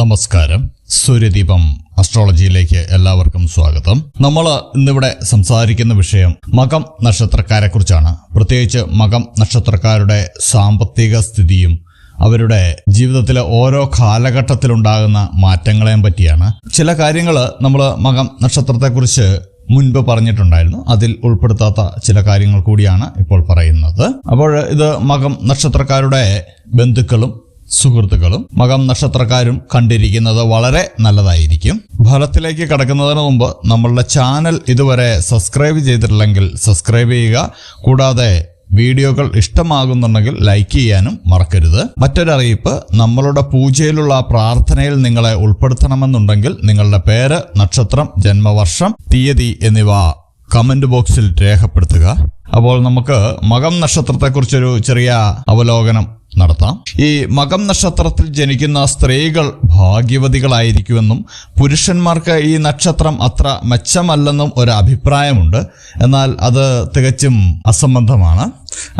നമസ്കാരം. സൂര്യദീപം അസ്ട്രോളജിയിലേക്ക് എല്ലാവർക്കും സ്വാഗതം. നമ്മൾ ഇന്നിവിടെ സംസാരിക്കുന്ന വിഷയം മകം നക്ഷത്രക്കാരെ കുറിച്ചാണ് പ്രത്യേകിച്ച് മകം നക്ഷത്രക്കാരുടെ സാമ്പത്തിക സ്ഥിതിയും അവരുടെ ജീവിതത്തിലെ ഓരോ കാലഘട്ടത്തിലുണ്ടാകുന്ന മാറ്റങ്ങളെയും പറ്റിയാണ്. ചില കാര്യങ്ങൾ നമ്മൾ മകം നക്ഷത്രത്തെക്കുറിച്ച് മുൻപ് പറഞ്ഞിട്ടുണ്ടായിരുന്നു. അതിൽ ഉൾപ്പെടുത്താത്ത ചില കാര്യങ്ങൾ കൂടിയാണ് ഇപ്പോൾ പറയുന്നത്. അപ്പോൾ ഇത് മകം നക്ഷത്രക്കാരുടെ ബന്ധുക്കളും സുഹൃത്തുക്കളും മകം നക്ഷത്രക്കാരും കണ്ടിരിക്കുന്നത് വളരെ നല്ലതായിരിക്കും. ഫലത്തിലേക്ക് കടക്കുന്നതിന് മുമ്പ് നമ്മളുടെ ചാനൽ ഇതുവരെ സബ്സ്ക്രൈബ് ചെയ്തിട്ടില്ലെങ്കിൽ സബ്സ്ക്രൈബ് ചെയ്യുക. കൂടാതെ വീഡിയോകൾ ഇഷ്ടമാകുന്നുണ്ടെങ്കിൽ ലൈക്ക് ചെയ്യാനും മറക്കരുത്. മറ്റൊരറിയിപ്പ് നമ്മളുടെ പൂജയിലുള്ള പ്രാർത്ഥനയിൽ നിങ്ങളെ ഉൾപ്പെടുത്തണമെന്നുണ്ടെങ്കിൽ നിങ്ങളുടെ പേര് നക്ഷത്രം ജന്മവർഷം തീയതി എന്നിവ കമന്റ് ബോക്സിൽ രേഖപ്പെടുത്തുക. അപ്പോൾ നമുക്ക് മകം നക്ഷത്രത്തെക്കുറിച്ചൊരു ചെറിയ അവലോകനം നടത്താം. ഈ മകം നക്ഷത്രത്തിൽ ജനിക്കുന്ന സ്ത്രീകൾ ഭാഗ്യവതികളായിരിക്കുമെന്നും പുരുഷന്മാർക്ക് ഈ നക്ഷത്രം അത്ര മെച്ചമല്ലെന്നും ഒരു അഭിപ്രായമുണ്ട്. എന്നാൽ അത് തികച്ചും അസംബന്ധമാണ്.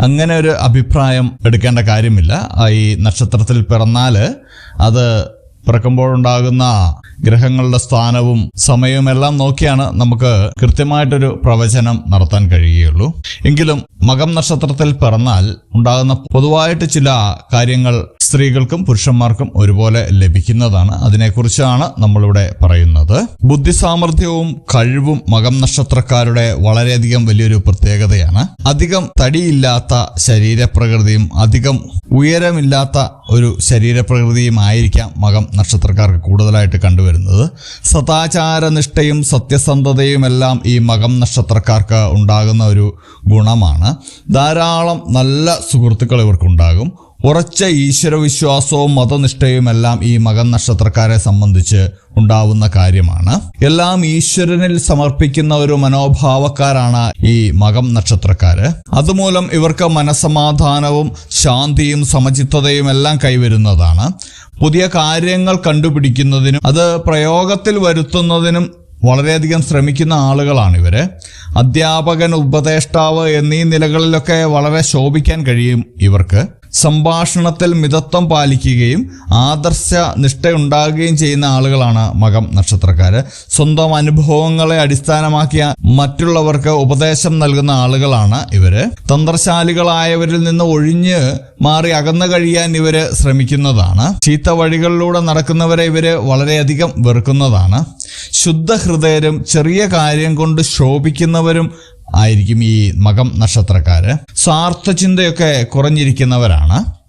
അങ്ങനെ ഒരു അഭിപ്രായം എടുക്കേണ്ട കാര്യമില്ല. ഈ നക്ഷത്രത്തിൽ പിറന്നാൽ അത് പിറക്കുമ്പോഴുണ്ടാകുന്ന ഗ്രഹങ്ങളുടെ സ്ഥാനവും സമയവും എല്ലാം നോക്കിയാണ് നമുക്ക് കൃത്യമായിട്ടൊരു പ്രവചനം നടത്താൻ കഴിയുകയുള്ളൂ. എങ്കിലും മകം നക്ഷത്രത്തിൽ പിറന്നാൽ ഉണ്ടാകുന്ന പൊതുവായിട്ട് ചില കാര്യങ്ങൾ സ്ത്രീകൾക്കും പുരുഷന്മാർക്കും ഒരുപോലെ ലഭിക്കുന്നതാണ്. അതിനെക്കുറിച്ചാണ് നമ്മളിവിടെ പറയുന്നത്. ബുദ്ധി സാമർഥ്യവും കഴിവും മകം നക്ഷത്രക്കാരുടെ വളരെയധികം വലിയൊരു പ്രത്യേകതയാണ്. അധികം തടിയില്ലാത്ത ശരീരപ്രകൃതിയും അധികം ഉയരമില്ലാത്ത ഒരു ശരീരപ്രകൃതിയും ആയിരിക്കാം മകം നക്ഷത്രക്കാർക്ക് കൂടുതലായിട്ട് കണ്ടുവരുന്നത്. സദാചാരനിഷ്ഠയും സത്യസന്ധതയുമെല്ലാം ഈ മകം നക്ഷത്രക്കാർക്ക് ഉണ്ടാകുന്ന ഒരു ഗുണമാണ്. ധാരാളം നല്ല സുഹൃത്തുക്കൾ ഇവർക്കുണ്ടാകും. ഉറച്ച ഈശ്വരവിശ്വാസവും മതനിഷ്ഠയുമെല്ലാം ഈ മകൻ നക്ഷത്രക്കാരെ സംബന്ധിച്ച് ഉണ്ടാവുന്ന കാര്യമാണ്. എല്ലാം ഈശ്വരനിൽ സമർപ്പിക്കുന്ന ഒരു മനോഭാവക്കാരാണ് ഈ മകം നക്ഷത്രക്കാര്. അതുമൂലം ഇവർക്ക് മനസമാധാനവും ശാന്തിയും സമചിത്തതയും എല്ലാം കൈവരുന്നതാണ്. പുതിയ കാര്യങ്ങൾ കണ്ടുപിടിക്കുന്നതിനും അത് പ്രയോഗത്തിൽ വരുത്തുന്നതിനും വളരെയധികം ശ്രമിക്കുന്ന ആളുകളാണ് ഇവർ. അധ്യാപകൻ ഉപദേഷ്ടാവ് എന്നീ നിലകളിലൊക്കെ വളരെ ശോഭിക്കാൻ കഴിയും ഇവർക്ക്. സംഭാഷണത്തിൽ മിതത്വം പാലിക്കുകയും ആദർശ നിഷ്ഠയുണ്ടാകുകയും ചെയ്യുന്ന ആളുകളാണ് മകം നക്ഷത്രക്കാര്. സ്വന്തം അനുഭവങ്ങളെ അടിസ്ഥാനമാക്കിയ മറ്റുള്ളവർക്ക് ഉപദേശം നൽകുന്ന ആളുകളാണ് ഇവർ. തന്ത്രശാലികളായവരിൽ നിന്ന് ഒഴിഞ്ഞ് മാറി അകന്നു കഴിയാൻ ഇവർ ശ്രമിക്കുന്നതാണ്. ചീത്ത വഴികളിലൂടെ നടക്കുന്നവരെ ഇവർ വളരെയധികം വെറുക്കുന്നതാണ്. ശുദ്ധഹൃദയരും ചെറിയ കാര്യം കൊണ്ട് ശോഭിക്കുന്നവരും ആയിരിക്കും ഈ മകം നക്ഷത്രക്കാര്. സ്വാർത്ഥചിന്തയൊക്കെ കുറഞ്ഞിരിക്കുന്നവരാണ്.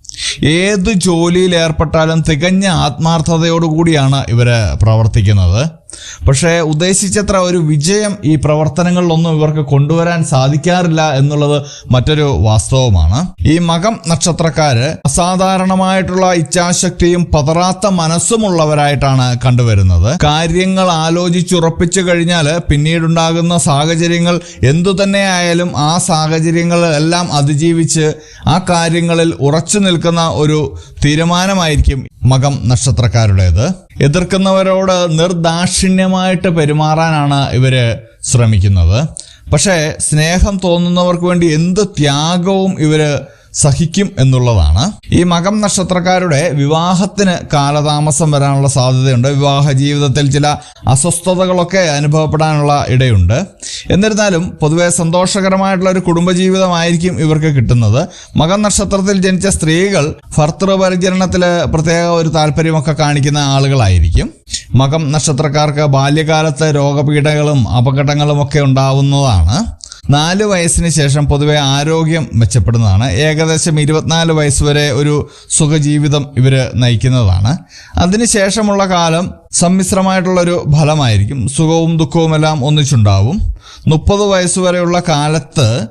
ഏത് ജോലിയിൽ ഏർപ്പെട്ടാലും തികഞ്ഞ ആത്മാർത്ഥതയോടുകൂടിയാണ് ഇവർ പ്രവർത്തിക്കുന്നത്. പക്ഷേ ഉദ്ദേശിച്ചത്ര ഒരു വിജയം ഈ പ്രവർത്തനങ്ങളിലൊന്നും ഇവർക്ക് കൊണ്ടുവരാൻ സാധിക്കാറില്ല എന്നുള്ളത് മറ്റൊരു വാസ്തവമാണ്. ഈ മകം നക്ഷത്രക്കാര് അസാധാരണമായിട്ടുള്ള ഇച്ഛാശക്തിയും പതറാത്ത മനസ്സുമുള്ളവരായിട്ടാണ് കണ്ടുവരുന്നത്. കാര്യങ്ങൾ ആലോചിച്ചുറപ്പിച്ചു കഴിഞ്ഞാൽ പിന്നീടുണ്ടാകുന്ന സാഹചര്യങ്ങൾ എന്തു തന്നെയായാലും ആ സാഹചര്യങ്ങൾ എല്ലാം അതിജീവിച്ച് ആ കാര്യങ്ങളിൽ ഉറച്ചു നിൽക്കുന്ന ഒരു തീരുമാനമായിരിക്കും മകം നക്ഷത്രക്കാരുടേത്. എതിർക്കുന്നവരോട് നിർദാക്ഷിണ്യമായിട്ട് പെരുമാറാനാണ് ഇവർ ശ്രമിക്കുന്നത്. പക്ഷേ സ്നേഹം തോന്നുന്നവർക്ക് വേണ്ടി എന്ത് ത്യാഗവും ഇവർ സഹിക്കും എന്നുള്ളതാണ്. ഈ മകം നക്ഷത്രക്കാരുടെ വിവാഹത്തിന് കാലതാമസം വരാനുള്ള സാധ്യതയുണ്ട്. വിവാഹ ജീവിതത്തിൽ ചില അസ്വസ്ഥതകളൊക്കെ അനുഭവപ്പെടാനുള്ള ഇടയുണ്ട്. എന്നിരുന്നാലും പൊതുവെ സന്തോഷകരമായിട്ടുള്ള ഒരു കുടുംബജീവിതമായിരിക്കും ഇവർക്ക് കിട്ടുന്നത്. മകൻ നക്ഷത്രത്തിൽ ജനിച്ച സ്ത്രീകൾ ഭർത്തൃപരിചരണത്തിൽ പ്രത്യേക ഒരു താല്പര്യമൊക്കെ കാണിക്കുന്ന ആളുകളായിരിക്കും. മകം നക്ഷത്രക്കാർക്ക് ബാല്യകാലത്ത് രോഗപീഠകളും അപകടങ്ങളും ഒക്കെ ഉണ്ടാവുന്നതാണ്. നാല് വയസ്സിന് ശേഷം പൊതുവെ ആരോഗ്യം മെച്ചപ്പെടുന്നതാണ്. ഏകദേശം ഇരുപത്തിനാല് വയസ്സ് വരെ ഒരു സുഖജീവിതം ഇവർ നയിക്കുന്നതാണ്. അതിനുശേഷമുള്ള കാലം സമ്മിശ്രമായിട്ടുള്ളൊരു ഫലമായിരിക്കും. സുഖവും ദുഃഖവും എല്ലാം ഒന്നിച്ചുണ്ടാവും. മുപ്പത് വയസ്സ് വരെയുള്ള കാലത്ത്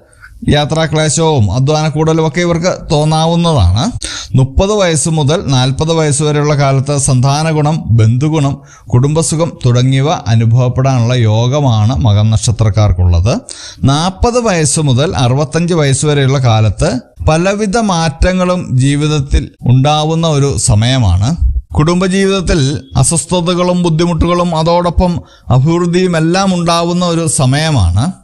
യാത്രാക്ലേശവും അധ്വാന കൂടുതലും ഒക്കെ ഇവർക്ക് തോന്നാവുന്നതാണ്. മുപ്പത് വയസ്സ് മുതൽ നാൽപ്പത് വയസ്സ് വരെയുള്ള കാലത്ത് സന്താന ഗുണം ബന്ധുഗുണം കുടുംബസുഖം തുടങ്ങിയവ അനുഭവപ്പെടാനുള്ള യോഗമാണ് മകം നക്ഷത്രക്കാർക്കുള്ളത്. നാൽപ്പത് വയസ്സ് മുതൽ അറുപത്തഞ്ച് വയസ്സ് വരെയുള്ള കാലത്ത് പലവിധ മാറ്റങ്ങളും ജീവിതത്തിൽ ഉണ്ടാവുന്ന ഒരു സമയമാണ്. കുടുംബജീവിതത്തിൽ അസ്വസ്ഥതകളും ബുദ്ധിമുട്ടുകളും അതോടൊപ്പം അഭിവൃദ്ധിയും എല്ലാം ഉണ്ടാവുന്ന ഒരു സമയമാണ്.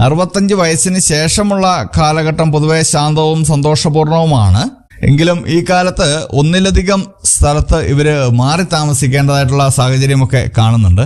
അറുപത്തഞ്ച് വയസ്സിന് ശേഷമുള്ള കാലഘട്ടം പൊതുവെ ശാന്തവും സന്തോഷപൂർണവുമാണ്. എങ്കിലും ഈ കാലത്ത് ഒന്നിലധികം സ്ഥലത്ത് ഇവർ മാറി താമസിക്കേണ്ടതായിട്ടുള്ള സാഹചര്യമൊക്കെ കാണുന്നുണ്ട്.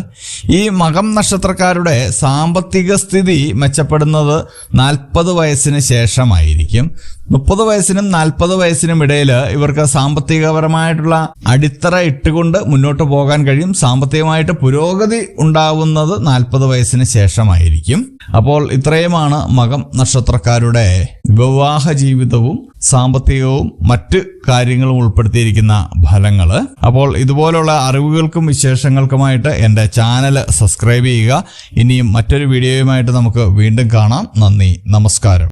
ഈ മകം നക്ഷത്രക്കാരുടെ സാമ്പത്തിക സ്ഥിതി മെച്ചപ്പെടുന്നത് നാൽപ്പത് വയസ്സിന് ശേഷമായിരിക്കും. മുപ്പത് വയസ്സിനും നാൽപ്പത് വയസ്സിനും ഇടയിൽ ഇവർക്ക് സാമ്പത്തികപരമായിട്ടുള്ള അടിത്തറ ഇട്ടുകൊണ്ട് മുന്നോട്ട് പോകാൻ കഴിയും. സാമ്പത്തികമായിട്ട് പുരോഗതി ഉണ്ടാവുന്നത് നാൽപ്പത് വയസ്സിന് ശേഷമായിരിക്കും. അപ്പോൾ ഇത്രയുമാണ് മകം നക്ഷത്രക്കാരുടെ വിവാഹ ജീവിതവും സാമ്പത്തികവും മറ്റ് കാര്യങ്ങളും ഉൾപ്പെടുത്തിയിരിക്കുന്ന ഫലങ്ങൾ അപ്പോൾ ഇതുപോലുള്ള അറിവുകൾക്കും വിശേഷങ്ങൾക്കുമായിട്ട് എന്റെ ചാനൽ സബ്സ്ക്രൈബ് ചെയ്യുക. ഇനിയും മറ്റൊരു വീഡിയോയുമായിട്ട് നമുക്ക് വീണ്ടും കാണാം. നന്ദി. നമസ്കാരം.